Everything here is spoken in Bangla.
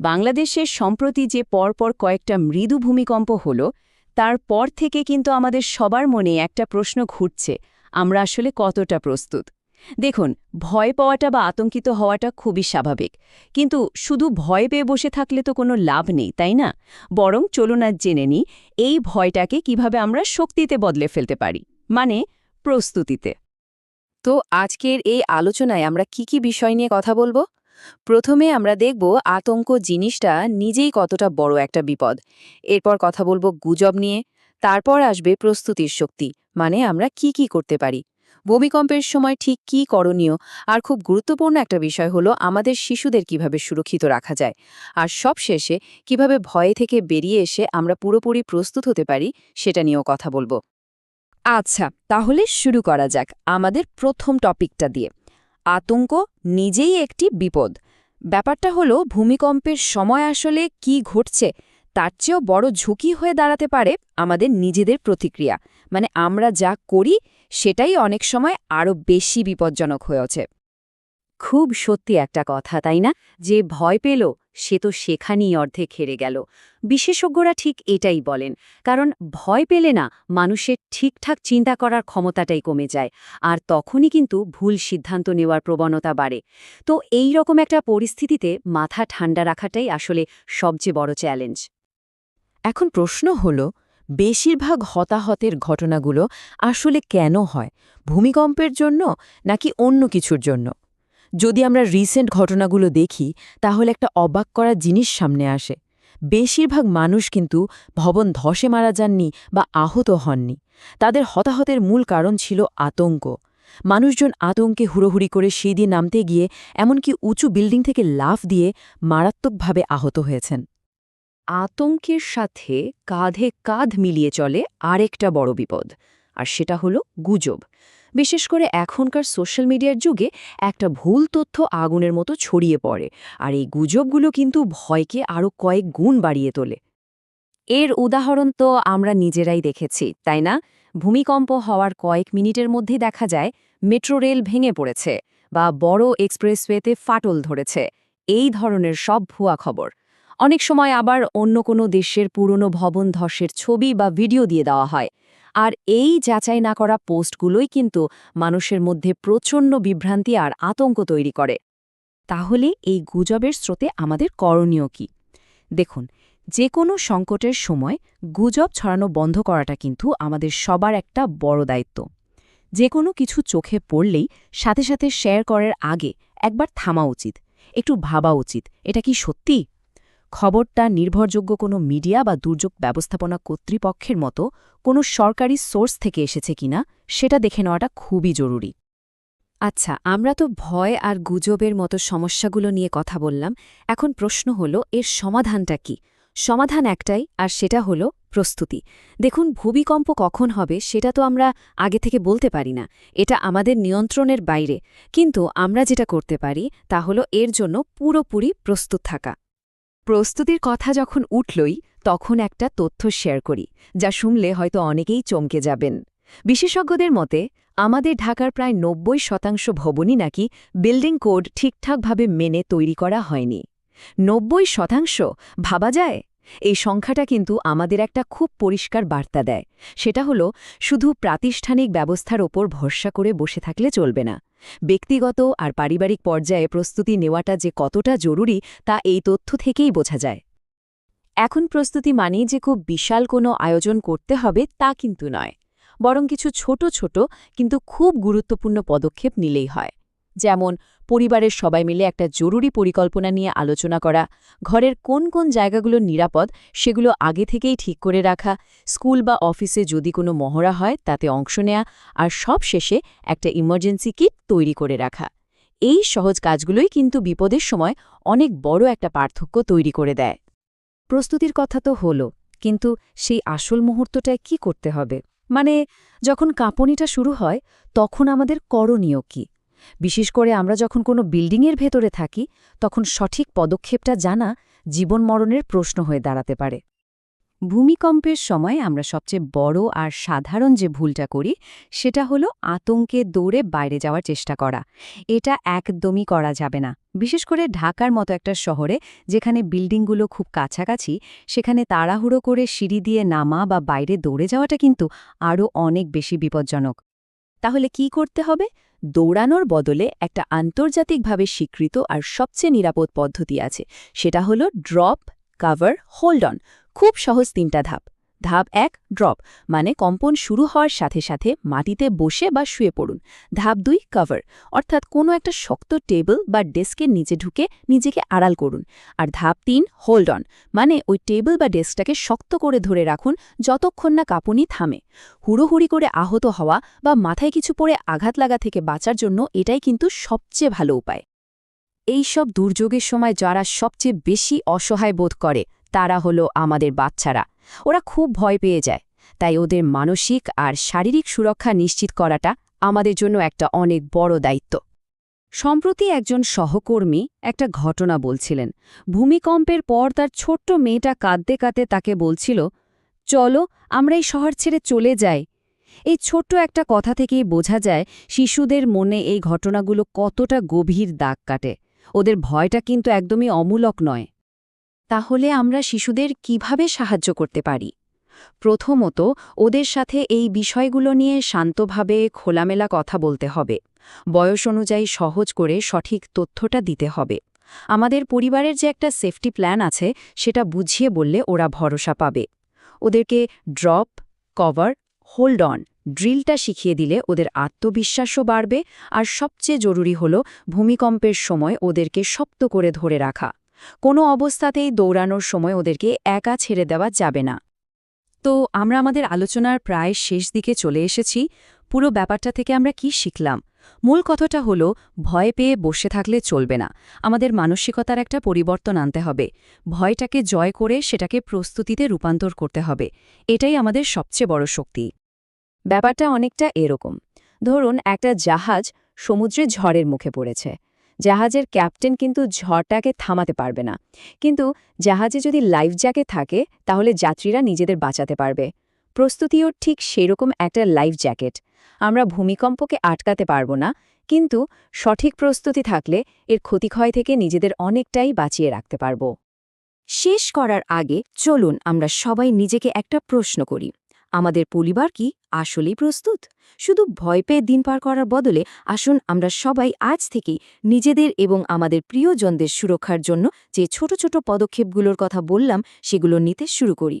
বাংলাদেশের সম্প্রতি যে পরপর কয়েকটা মৃদু ভূমিকম্প হল, তার পর থেকে কিন্তু আমাদের সবার মনে একটা প্রশ্ন ঘুরছে, আমরা আসলে কতটা প্রস্তুত? দেখুন, ভয় পাওয়াটা বা আতঙ্কিত হওয়াটা খুবই স্বাভাবিক, কিন্তু শুধু ভয় পেয়ে বসে থাকলে তো কোনো লাভ নেই, তাই না? বরং চলুন আজ জেনে নিই, এই ভয়টাকে কীভাবে আমরা শক্তিতে বদলে ফেলতে পারি মানে প্রস্তুতিতে। তো আজকের এই আলোচনায় আমরা কি কি বিষয় নিয়ে কথা বলব? প্রথমে আমরা দেখব আতঙ্ক জিনিসটা নিজেই কতটা বড় একটা বিপদ। এরপর কথা বলব গুজব নিয়ে। তারপর আসবে প্রস্তুতির শক্তি মানে আমরা কি কি করতে পারি। ভূমিকম্পের সময় ঠিক কি করণীয়? আর খুব গুরুত্বপূর্ণ একটা বিষয় হলো আমাদের শিশুদের কীভাবে সুরক্ষিত রাখা যায়। আর সব শেষে কীভাবে ভয়ে থেকে বেরিয়ে এসে আমরা পুরোপুরি প্রস্তুত হতে পারি, সেটা নিয়েও কথা বলব। আচ্ছা তাহলে শুরু করা যাক আমাদের প্রথম টপিকটা দিয়ে। আতঙ্ক নিজেই একটি বিপদ। ব্যাপারটা হলো, ভূমিকম্পের সময় আসলে কি ঘটছে, তার চেয়েও বড় ঝুঁকি হয়ে দাঁড়াতে পারে আমাদের নিজেদের প্রতিক্রিয়া। মানে আমরা যা করি, সেটাই অনেক সময় আরও বেশি বিপজ্জনক হয়েছে খুব সত্যি একটা কথা, তাই না? যে ভয় পেল, সে তো সেখানেই অর্ধেক হেরে গেল। বিশেষজ্ঞরা ঠিক এটাই বলেন, কারণ ভয় পেলে না মানুষের ঠিকঠাক চিন্তা করার ক্ষমতাটাই কমে যায়, আর তখনই কিন্তু ভুল সিদ্ধান্ত নেওয়ার প্রবণতা বাড়ে। তো এই রকম একটা পরিস্থিতিতে মাথা ঠান্ডা রাখাটাই আসলে সবচেয়ে বড় চ্যালেঞ্জ। এখন প্রশ্ন হল, বেশিরভাগ হতাহতের ঘটনাগুলো আসলে কেন হয়? ভূমিকম্পের জন্য নাকি অন্য কিছুর জন্য? যদি আমরা রিসেন্ট ঘটনাগুলো দেখি, তাহলে একটা অবাক করা জিনিস সামনে আসে। বেশিরভাগ মানুষ কিন্তু ভবন ধসে মারা যাননি বা আহত হননি। তাদের হতাহতের মূল কারণ ছিল আতঙ্ক। মানুষজন আতঙ্কে হুড়োহুড়ি করে সেই দিয়ে নামতে গিয়ে, এমনকি উঁচু বিল্ডিং থেকে লাফ দিয়ে মারাত্মকভাবে আহত হয়েছেন। আতঙ্কের সাথে কাঁধে কাঁধ মিলিয়ে চলে আরেকটা বড় বিপদ, আর সেটা হলো গুজব। বিশেষ করে এখনকার সোশ্যাল মিডিয়ার যুগে একটা ভুল তথ্য আগুনের মতো ছড়িয়ে পড়ে, আর এই গুজবগুলো কিন্তু ভয়কে আরও কয়েক গুণ বাড়িয়ে তোলে। এর উদাহরণ তো আমরা নিজেরাই দেখেছি, তাই না? ভূমিকম্প হওয়ার কয়েক মিনিটের মধ্যে দেখা যায় মেট্রো রেল ভেঙে পড়েছে বা বড় এক্সপ্রেসওয়েতে ফাটল ধরেছে। এই ধরনের সব ভুয়া খবর। অনেক সময় আবার অন্য কোনো দেশের পুরনো ভবন ধসের ছবি বা ভিডিও দিয়ে দেওয়া হয়। আর এই যাচাই না করা পোস্টগুলোই কিন্তু মানুষের মধ্যে প্রচণ্ড বিভ্রান্তি আর আতঙ্ক তৈরি করে। তাহলে এই গুজবের স্রোতে আমাদের করণীয় কি? দেখুন যে কোনো সংকটের সময় গুজব ছড়ানো বন্ধ করাটা কিন্তু আমাদের সবার একটা বড় দায়িত্ব। যে কোনো কিছু চোখে পড়লেই সাথে সাথে শেয়ার করার আগে একবার থামা উচিত, একটু ভাবা উচিত, এটা কি সত্যি? খবরটা নির্ভরযোগ্য কোনো মিডিয়া বা দুর্যোগ ব্যবস্থাপনা কর্তৃপক্ষের মতো কোনো সরকারি সোর্স থেকে এসেছে কিনা, সেটা দেখে নেওয়াটা খুবই জরুরি। আচ্ছা আমরা তো ভয় আর গুজবের মতো সমস্যাগুলো নিয়ে কথা বললাম। এখন প্রশ্ন হল, এর সমাধানটা কি? সমাধান একটাই, আর সেটা হলো প্রস্তুতি। দেখুন, ভূমিকম্প কখন হবে সেটা তো আমরা আগে থেকে বলতে পারি না। এটা আমাদের নিয়ন্ত্রণের বাইরে। কিন্তু আমরা যেটা করতে পারি, তা হলো এর জন্য পুরোপুরি প্রস্তুত থাকা। প্রস্তুতির কথা যখন উঠলই, তখন একটা তথ্য শেয়ার করি, যা শুনলে হয়তো অনেকেই চমকে যাবেন। বিশেষজ্ঞদের মতে, আমাদের ঢাকার প্রায় নব্বই শতাংশ ভবনই নাকি বিল্ডিং কোড ঠিকঠাকভাবে মেনে তৈরি করা হয়নি। নব্বই শতাংশ? ভাবা যায়? এই সংখ্যাটা কিন্তু আমাদের একটা খুব পরিষ্কার বার্তা দেয়। সেটা হলো, শুধু প্রাতিষ্ঠানিক ব্যবস্থার ওপর ভরসা করে বসে থাকলে চলবে না। ব্যক্তিগত আর পারিবারিক পর্যায়ে প্রস্তুতি নেওয়াটা যে কতটা জরুরি, তা এই তথ্য থেকেই বোঝা যায়। এখন প্রস্তুতি মানেই যে খুব বিশাল কোনো আয়োজন করতে হবে, তা কিন্তু নয়। বরং কিছু ছোট ছোট, কিন্তু খুব গুরুত্বপূর্ণ পদক্ষেপ নিলেই হয়। যেমন, পরিবারের সবাই মিলে একটা জরুরি পরিকল্পনা নিয়ে আলোচনা করা, ঘরের কোন কোন জায়গাগুলো নিরাপদ সেগুলো আগে থেকেই ঠিক করে রাখা, স্কুল বা অফিসে যদি কোনো মহড়া হয় তাতে অংশ নেয়া, আর সব শেষে একটা ইমার্জেন্সি কিট তৈরি করে রাখা। এই সহজ কাজগুলোই কিন্তু বিপদের সময় অনেক বড় একটা পার্থক্য তৈরি করে দেয়। প্রস্তুতির কথা তো হলো, কিন্তু সেই আসল মুহূর্তটায় কি করতে হবে? মানে যখন কাঁপনিটা শুরু হয়, তখন আমাদের করণীয় কি? বিশেষ করে আমরা যখন কোনো বিল্ডিংয়ের ভেতরে থাকি, তখন সঠিক পদক্ষেপটা জানা জীবন মরণের প্রশ্ন হয়ে দাঁড়াতে পারে। ভূমিকম্পের সময় আমরা সবচেয়ে বড় আর সাধারণ যে ভুলটা করি, সেটা হলো আতঙ্কে দৌড়ে বাইরে যাওয়ার চেষ্টা করা। এটা একদমই করা যাবে না। বিশেষ করে ঢাকার মতো একটা শহরে, যেখানে বিল্ডিংগুলো খুব কাছাকাছি, সেখানে তাড়াহুড়ো করে সিঁড়ি দিয়ে নামা বা বাইরে দৌড়ে যাওয়াটা কিন্তু আরও অনেক বেশি বিপজ্জনক। তাহলে কি করতে হবে? দৌড়ানোর বদলে একটা আন্তর্জাতিকভাবে স্বীকৃত আর সবচেয়ে নিরাপদ পদ্ধতি আছে। সেটা হলো ড্রপ কাভার হোল্ড অন খুব সহজ তিনটা ধাপ। ধাপ এক ড্রপ মানে কম্পন শুরু হওয়ার সাথে সাথে মাটিতে বসে বা শুয়ে পড়ুন। ধাপ দুই কভার অর্থাৎ কোনো একটা শক্ত টেবিল বা ডেস্কের নিচে ঢুকে নিজেকে আড়াল করুন। আর ধাপ তিন হোল্ড অন মানে ওই টেবিল বা ডেস্কটাকে শক্ত করে ধরে রাখুন যতক্ষণ না কাঁপুনি থামে। হুড়োহুড়ি করে আহত হওয়া বা মাথায় কিছু পড়ে আঘাত লাগা থেকে বাঁচার জন্য এটাই কিন্তু সবচেয়ে ভালো উপায়। এই সব দুর্যোগের সময় যারা সবচেয়ে বেশি অসহায় বোধ করে তারা হলো আমাদের বাচ্চারা। ওরা খুব ভয় পেয়ে যায়। তাই ওদের মানসিক আর শারীরিক সুরক্ষা নিশ্চিত করাটা আমাদের জন্য একটা অনেক বড় দায়িত্ব। সম্প্রতি একজন সহকর্মী একটা ঘটনা বলছিলেন। ভূমিকম্পের পর তার ছোট্ট মেয়েটা কাঁদতে কাঁদতে তাকে বলছিল, চলো, আমরা এই শহর ছেড়ে চলে যাই। এই ছোট্ট একটা কথা থেকেই বোঝা যায়, শিশুদের মনে এই ঘটনাগুলো কতটা গভীর দাগ কাটে। ওদের ভয়টা কিন্তু একদমই অমূলক নয়। তাহলে আমরা শিশুদের কীভাবে সাহায্য করতে পারি? প্রথমত, ওদের সাথে এই বিষয়গুলো নিয়ে শান্তভাবে খোলামেলা কথা বলতে হবে। বয়স অনুযায়ী সহজ করে সঠিক তথ্যটা দিতে হবে। আমাদের পরিবারের যে একটা সেফটি প্ল্যান আছে, সেটা বুঝিয়ে বললে ওরা ভরসা পাবে। ওদেরকে ড্রপ, কভার, হোল্ড অন, ড্রিলটা শিখিয়ে দিলে ওদের আত্মবিশ্বাসও বাড়বে, আর সবচেয়ে জরুরি হল ভূমিকম্পের সময় ওদেরকে শক্ত করে ধরে রাখা। কোনো অবস্থাতেই দৌড়ানোর সময় ওদেরকে একা ছেড়ে দেওয়া যাবে না। তো আমরা আমাদের আলোচনার প্রায় শেষ দিকে চলে এসেছি। পুরো ব্যাপারটা থেকে আমরা কি শিখলাম? মূল কথাটা হলো, ভয় পেয়ে বসে থাকলে চলবে না। আমাদের মানসিকতার একটা পরিবর্তন আনতে হবে। ভয়টাকে জয় করে সেটাকে প্রস্তুতিতে রূপান্তর করতে হবে। এটাই আমাদের সবচেয়ে বড় শক্তি। ব্যাপারটা অনেকটা এরকম। ধরুন, একটা জাহাজ সমুদ্রে ঝড়ের মুখে পড়েছে। জাহাজের ক্যাপ্টেন কিন্তু ঝড়টাকে থামাতে পারবে না। কিন্তু জাহাজে যদি লাইফ জ্যাকেট থাকে, তাহলে যাত্রীরা নিজেদের বাঁচাতে পারবে। প্রস্তুতিও ঠিক সেরকম একটা লাইফ জ্যাকেট। আমরা ভূমিকম্পকে আটকাতে পারব না, কিন্তু সঠিক প্রস্তুতি থাকলে এর ক্ষতিক্ষয় থেকে নিজেদের অনেকটাই বাঁচিয়ে রাখতে পারব। শেষ করার আগে চলুন আমরা সবাই নিজেকে একটা প্রশ্ন করি। আমাদের পরিবার কি আসলেই প্রস্তুত? শুধু ভয় পেয়ে দিন পার করার বদলে আসুন আমরা সবাই আজ থেকেই নিজেদের এবং আমাদের প্রিয়জনদের সুরক্ষার জন্য যে ছোট ছোট পদক্ষেপগুলোর কথা বললাম, সেগুলো নিতে শুরু করি।